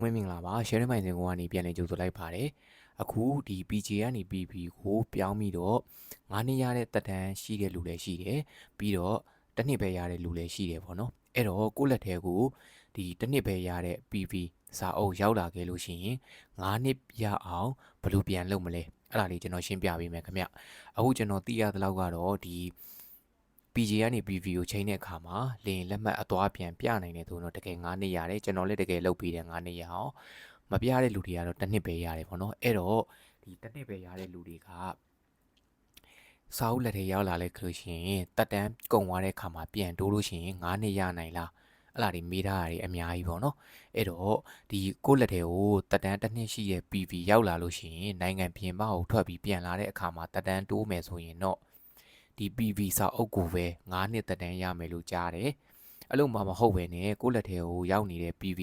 ဝင်းမင်္ဂလာပါ sharing မိုင်စင်ကိုကနေပြန်လည်ကြိုဆိုလိုက်ပါတယ်အခုဒီ PG ကနေ PP ကိုပြောင်းပြီးတော့9နှစ်ရတဲ့တက်တန်းရှိတဲ့လူလည်းရှိတယ်ပြီးတော့တစ်နှစ်ပဲရတဲ့လူလည်းရှိတယ်ပေါ့နော်အဲ့တော့ကိုယ့်လက်ထဲကိုဒီတစ်နှစ်ပဲရတဲ့ PP စာအုပ်ရောက်လာခဲ့လို့ရှိရင်9နှစ်ရအောင်ဘယ်လိုပြန်လုပ်မလဲအဲ့ဒါလေးကျွန်တော်ရှင်းပြပေးမယ်ခင်ဗျအခုကျွန်တော်သိရသလောက်ကတော့ဒီ PG ကနေ PV ကိုချိန်တဲ့အခါမှာလင်လက်မှတ်အသွားပြန်ပြနိုင်တယ်ဆိုတော့တကယ်9နှစ်ရတယ်ကျွန်တော်လည်းတကယ်လုပ်ပြီးတယ်9နှစ်ရအောင်မပြတဲ့လူတွေကတော့တစ်နှစ်ပဲရတယ်ပေါ့နော်အဲ့တော့ဒီတစ်နှစ်ပဲရတဲ့လူတွေကစာအုပ်လက်ထဲရောက်လာလဲလို့ရှိရင်တက်တန်းကုန်သွားတဲ့အခါမှာပြန်တိုးလို့ရှိရင်9နှစ်ရနိုင်လားအဲ့လားဒီမေးထားတာတွေအများကြီးပေါ့နော်အဲ့တော့ဒီကိုယ့်လက်ထဲကိုတက်တန်းတစ်နှစ်ရှိတဲ့ PV ရောက်လာလို့ရှိရင်နိုင်ငံပြင်ပကိုထွက်ပြီးပြန်လာတဲ့အခါမှာတက်တန်းတိုးမယ်ဆိုရင်တော့ ဒီ PV စာအုပ်ကိုပဲ9နှစ်တက်တန်းရမယ်လို့ကြားတယ်အဲ့လိုမှမဟုတ်ပဲねကိုယ့်လက်ထဲကိုရောက်နေတဲ့ PV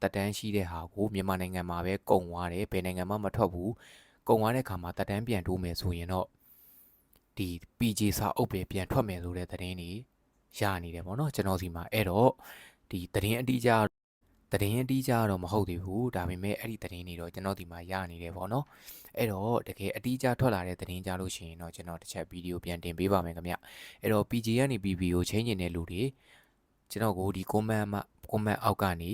တက်တန်းရှိတဲ့ဟာကိုမြန်မာနိုင်ငံမှာပဲကုန်သွားတယ်ဘယ်နိုင်ငံမှမထွက်ဘူးကုန်သွားတဲ့အခါမှာတက်တန်းပြန်တိုးမယ်ဆိုရင်တော့ဒီ PG စာအုပ်ပဲပြန်ထွက်မယ်ဆိုတဲ့သတင်းတွေရနေတယ်ပေါ့နော်ကျွန်တော်စီမှာအဲ့တော့ဒီသတင်းအတိအကျ သတင်းအတိအကျတော့မဟုတ်သေးဘူးဒါပေမဲ့အဲ့ဒီသတင်းတွေတော့ကျွန်တော်ဒီမှာရနေတယ်ပေါ့နော်အဲ့တော့တကယ်အတိအကျထွက်လာတဲ့သတင်းကြလို့ရှိရင်တော့ကျွန်တော်တစ်ချက်ဗီဒီယိုပြန်တင်ပေးပါမယ်ခင်ဗျအဲ့တော့ PG ကနေ PV ကိုချိန်နေတဲ့လူတွေကျွန်တော်ကိုဒီ comment မှာ comment အောက်ကနေ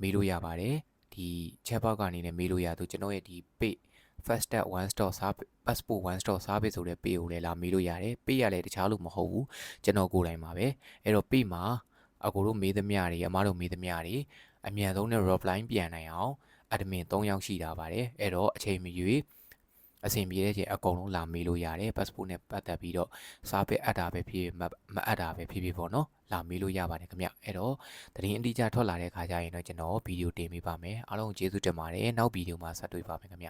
မေးလို့ရပါတယ်ဒီ chat box ကနေလည်းမေးလို့ရသူကျွန်တော်ရဲ့ဒီ page first step one stop service passport one stop service ဆိုတဲ့ page ကိုလည်းလာမေးလို့ရတယ် page ရလည်းတခြားလို့မဟုတ်ဘူးကျွန်တော်ကိုယ်တိုင်ပါပဲအဲ့တော့ page မှာအကိုတို့မေးသမျှတွေအမားတို့မေးသမျှတွေ အမြန်ဆုံးနဲ့ reply ပြန်နိုင်အောင် admin 3ယောက်ရှိတာပါတယ်အဲ့တော့အချိန်မရွေးအဆင်ပြေတဲ့ချိန်အကုန်လုံးလာမေးလို့ရတယ် passport နဲ့ပတ်သက်ပြီးတော့စာပေအပ်တာပဲဖြစ်ဖြစ်မမအပ်တာပဲဖြစ်ဖြစ်ပေါ့နော်လာမေးလို့ရပါတယ်ခင်ဗျအဲ့တော့သတင်းအတိအကျထွက်လာတဲ့ခါကျရင်တော့ကျွန်တော်ဗီဒီယိုတင်ပေးပါမယ်အားလုံးကျေးဇူးတင်ပါတယ်နောက်ဗီဒီယိုမှာဆက်တွေ့ပါမယ်ခင်ဗျ